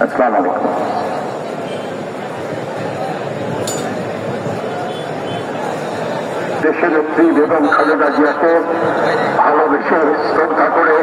আসসালামু আলাইকুম দেশের স্ত্রী বেগম খালেদা জিয়াকে ভালোবেসে শ্রদ্ধা করে